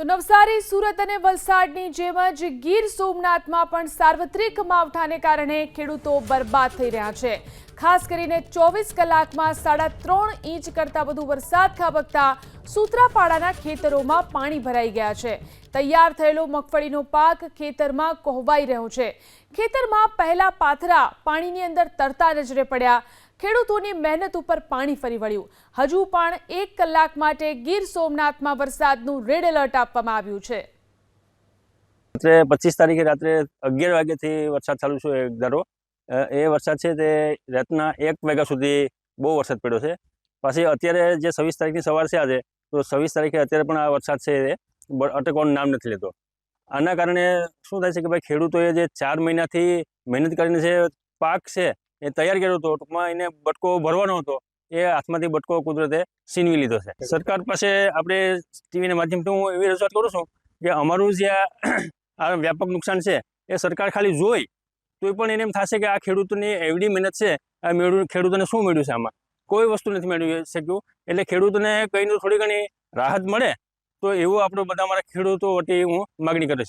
તો નવસારી, સુરત અને વલસાડની જેમ જ ગીર સોમનાથમાં પણ સાર્વત્રિક માવઠાને કારણે ખેડૂતો બરબાદ થઈ રહ્યા છે. ખાસ કરીને ચોવીસ કલાકમાં સાડા ત્રણ ઇંચ કરતાં વધુ વરસાદ ખાબકતા સૂત્રાપાડાના ખેતરોમાં પાણી ભરાઈ ગયા છે. તૈયાર થયેલો મગફળીનો પાક ખેતરમાં કોહવાઈ રહ્યો છે. ખેતરમાં પહેલા પાથરા પાણીની અંદર તરતા નજરે પડ્યા. ખેડૂતોની મહેનત ઉપર પાણી ફરી વળ્યું. હજુ પણ એક કલાક માટે ગીર સોમનાથમાં વરસાદનું રેડ એલર્ટ આપવામાં આવ્યું છે. રાત્રે પચીસ તારીખે રાત્રે અગિયાર વાગ્યાથી વરસાદ ચાલુ છે એક ધારો. એ વરસાદ છે તે રાતના એક વાગ્યા સુધી બહુ વરસાદ પડ્યો છે. પછી અત્યારે જે છવ્વીસ તારીખની સવાર છે આજે, તો છવ્વીસ તારીખે અત્યારે પણ આ વરસાદ છે એ અટકવાનું નામ નથી લેતો. આના કારણે શું થાય છે કે ભાઈ ખેડૂતોએ જે ચાર મહિનાથી મહેનત કરીને જે પાક છે એ તૈયાર કર્યો હતો. ટૂંકમાં એને બટકો ભરવાનો હતો. એ હાથમાંથી બટકો કુદરતે છીનવી લીધો છે. સરકાર પાસે આપણે ટીવીના માધ્યમથી હું એવી રજૂઆત કરું છું કે અમારું જે આ વ્યાપક નુકસાન છે એ સરકાર ખાલી જોઈ તો પણ એને એમ થશે કે આ ખેડૂતોની એવડી મહેનત છે આ મેળવ્યું ખેડૂતોને શું મેળવ્યું છે આમાં? કોઈ વસ્તુ નથી મેળવી શક્યું. એટલે ખેડૂતોને કંઈ થોડી ઘણી રાહત મળે તો એવું આપણું બધા અમારા ખેડૂતો વટી હું માગણી કરે છે.